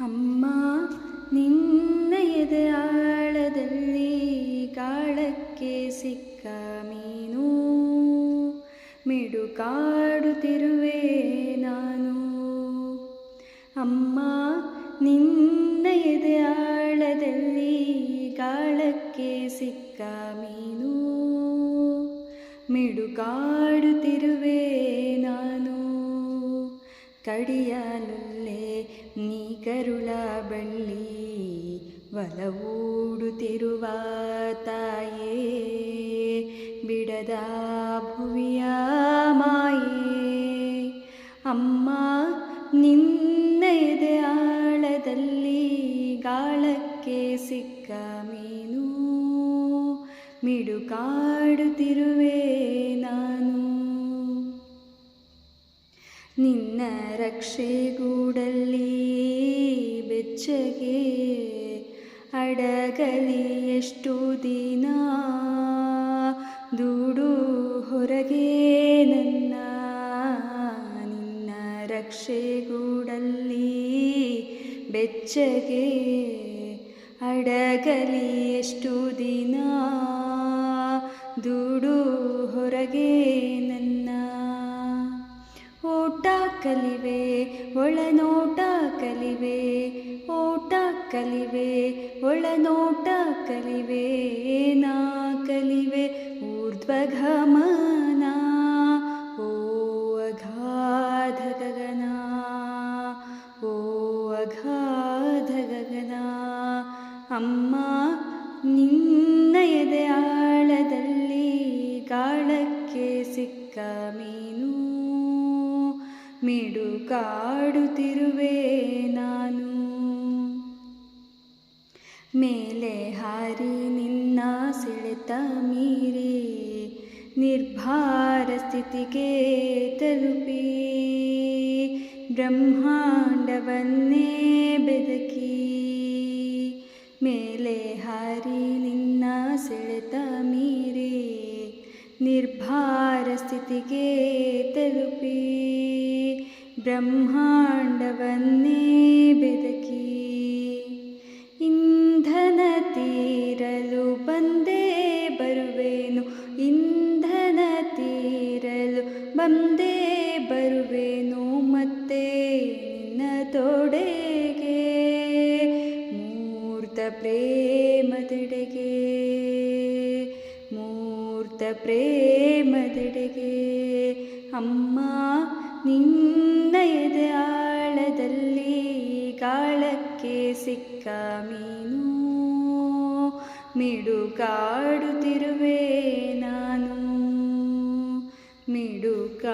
ಅಮ್ಮ, ನಿನ್ನ ಎದೆ ಆಳದಲ್ಲಿ ಕಾಳಕ್ಕೆ ಸಿಕ್ಕ ಮೀನು. ಮಿಡುಕಾಡುತ್ತಿರುವೆ ನಾನು. ಅಮ್ಮ, ನಿನ್ನ ಎದೆ ಆಳದಲ್ಲಿ ಕಾಳಕ್ಕೆ ಸಿಕ್ಕ ಮೀನು. ಮಿಡುಕಾಡುತ್ತಿರುವೆ ನಾನು. ಕಡಿಯಲುಲ್ಲೆ ನೀ ಕರುಳ ಬಳ್ಳಿ ಒಲವೂಡುತ್ತಿರುವ ತಾಯೇ, ಬಿಡದ ಭುವಿಯ ಮಾಯೇ. ಅಮ್ಮ ನಿನ್ನ ಎದೆ ಆಳದಲ್ಲಿ ಗಾಳಕ್ಕೆ ಸಿಕ್ಕ ಮೀನು, ಮಿಡುಕಾಡುತ್ತಿರುವೆ ನಾನು. ನಿನ್ನ ರಕ್ಷೆಗೂಡಲ್ಲಿ ಬೆಚ್ಚಗೆ ಅಡಗಲಿ ಎಷ್ಟು ದಿನ? ದೂಡು ಹೊರಗೆ ನನ್ನ ನಿನ್ನ ರಕ್ಷೆಗೂಡಲ್ಲಿ ಬೆಚ್ಚಗೆ ಅಡಗಲಿ ಎಷ್ಟು ದಿನ? ದೂಡು ಹೊರಗೆ ನನ್ನ ಓಟ ಕಲಿವೆ, ಒಳನೋಟ ಕಲಿವೆ ಓಟ ಕಲಿವೆ, ಒಳನೋಟ ಕಲಿವೆ ನಾ ಕಲಿವೆ ಊರ್ಧ್ವಗಮನ, ಓ ಅಗಾಧ ಗಗನ ಓ ಅಮ್ಮ ನಿನ್ನ ಎದೆ ಆಳದಲ್ಲಿ ಕಾಳಕ್ಕೆ ಸಿಕ್ಕ ಮೀನು ಮಿಡುಕಾಡುತ್ತಿರುವೆ ನಾನು ಮೇಲೆ ಹಾರಿ ನಿನ್ನ ಸೆಳೆತ ಮೀರಿ ನಿರ್ಭಾರ ಸ್ಥಿತಿಗೆ ತಲುಪಿ. ಬ್ರಹ್ಮಾಂಡವನ್ನೇ ಬೆದಕಿ. ಮೇಲೆ ಹಾರಿ ನಿನ್ನ ಸೆಳೆತ ಮೀರಿ ನಿರ್ಭಾರ ಸ್ಥಿತಿಗೆ ತಲುಪಿ. ಬ್ರಹ್ಮಾಂಡವನ್ನೇ ಬೆದಕಿ. ಬಂದೇ ಬರುವೆನು ಮತ್ತೆ ನಿನ್ನ ತೊಡೆಗೆ. ಮೂರ್ತ ಪ್ರೇಮದೆಡೆಗೆ. ಮೂರ್ತ ಪ್ರೇಮದೆಡೆಗೆ. ಅಮ್ಮ, ನಿನ್ನ ಎದೆ ಆಳದಲ್ಲಿ ಕಾಳಕ್ಕೆ ಸಿಕ್ಕ ಮೀನು. ಮಿಡುಕಾಡುತ್ತಿರುವೆ ನಾನು. ಮಿಡುಕಾಡುತ್ತಿರುವೆ